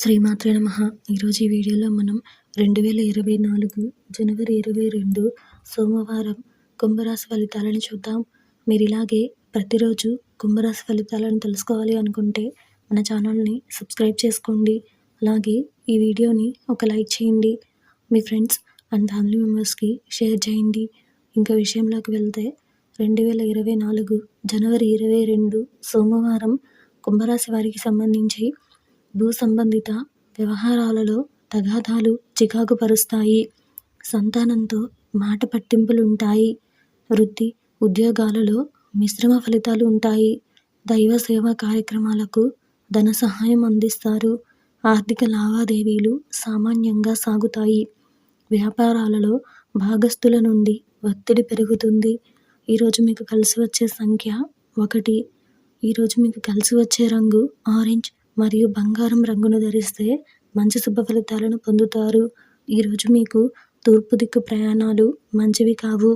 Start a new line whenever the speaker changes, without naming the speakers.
శ్రీమాత్రే నమ. ఈరోజు ఈ వీడియోలో మనం రెండు వేల ఇరవై నాలుగు జనవరి ఇరవై రెండు సోమవారం కుంభరాశి ఫలితాలను చూద్దాం. మీరు ఇలాగే ప్రతిరోజు కుంభరాశి ఫలితాలను తెలుసుకోవాలి అనుకుంటే మన ఛానల్ని సబ్స్క్రైబ్ చేసుకోండి. అలాగే ఈ వీడియోని ఒక లైక్ చేయండి. మీ ఫ్రెండ్స్ అండ్ ఫ్యామిలీ మెంబర్స్కి షేర్ చేయండి. ఇంకా విషయంలోకి వెళ్తే రెండు వేల ఇరవై నాలుగు జనవరి ఇరవై రెండు సోమవారం కుంభరాశి వారికి సంబంధించి భూ సంబంధిత వ్యవహారాలలో తగాదాలు చికాకుపరుస్తాయి. సంతానంతో మాట పట్టింపులు ఉంటాయి వృత్తి ఉద్యోగాలలో మిశ్రమ ఫలితాలు ఉంటాయి. దైవ సేవా కార్యక్రమాలకు ధన సహాయం అందిస్తారు. ఆర్థిక లావాదేవీలు సామాన్యంగా సాగుతాయి. వ్యాపారాలలో భాగస్థుల నుండి ఒత్తిడి పెరుగుతుంది. ఈరోజు మీకు కలిసి వచ్చే సంఖ్య ఒకటి. ఈరోజు మీకు కలిసి వచ్చే రంగు ఆరెంజ్ మరియు బంగారం రంగును ధరిస్తే మంచి శుభ ఫలితాలను పొందుతారు. ఈరోజు మీకు తూర్పు దిక్కు ప్రయాణాలు మంచివి కావు.